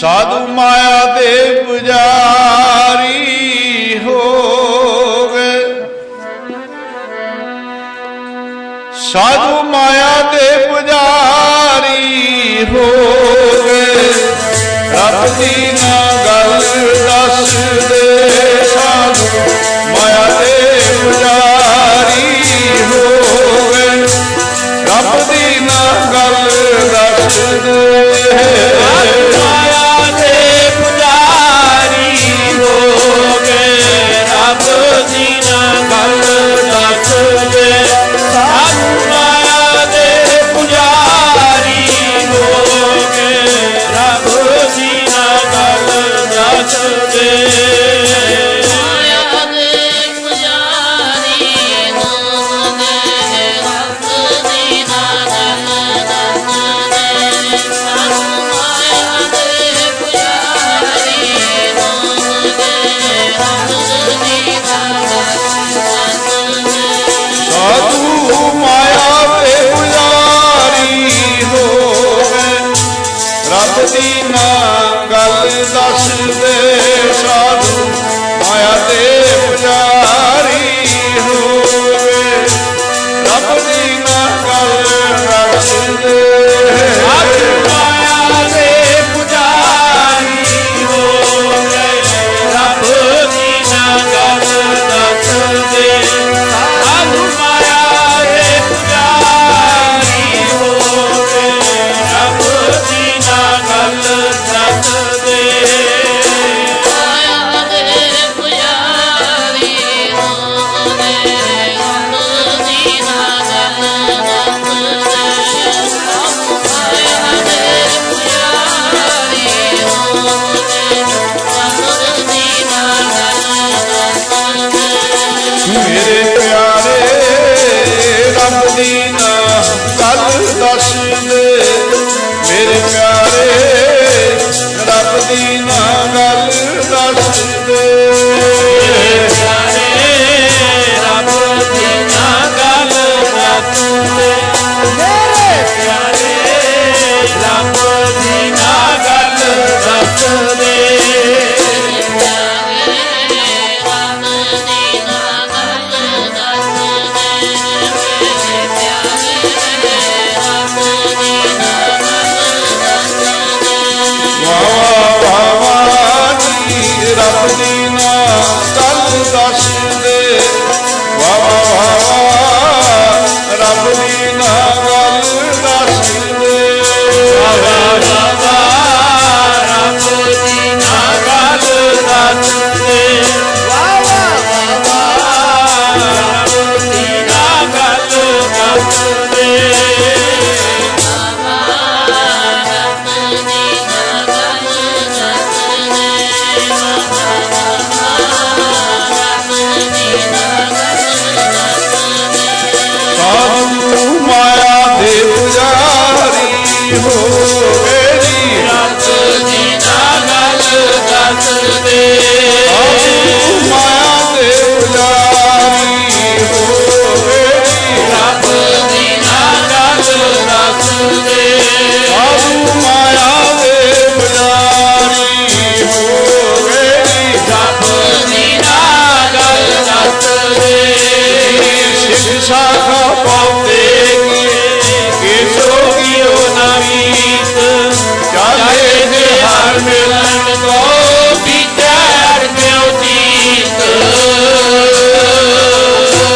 ਸਾਧੂ ਮਾਇਆ ਦੇ ਪੁਜਾਰੀ ਹੋ ਗਏ। ਸਾਧੂ ਮਾਇਆ ਦੇ ਪੁਜਾਰੀ Música Medina viver. such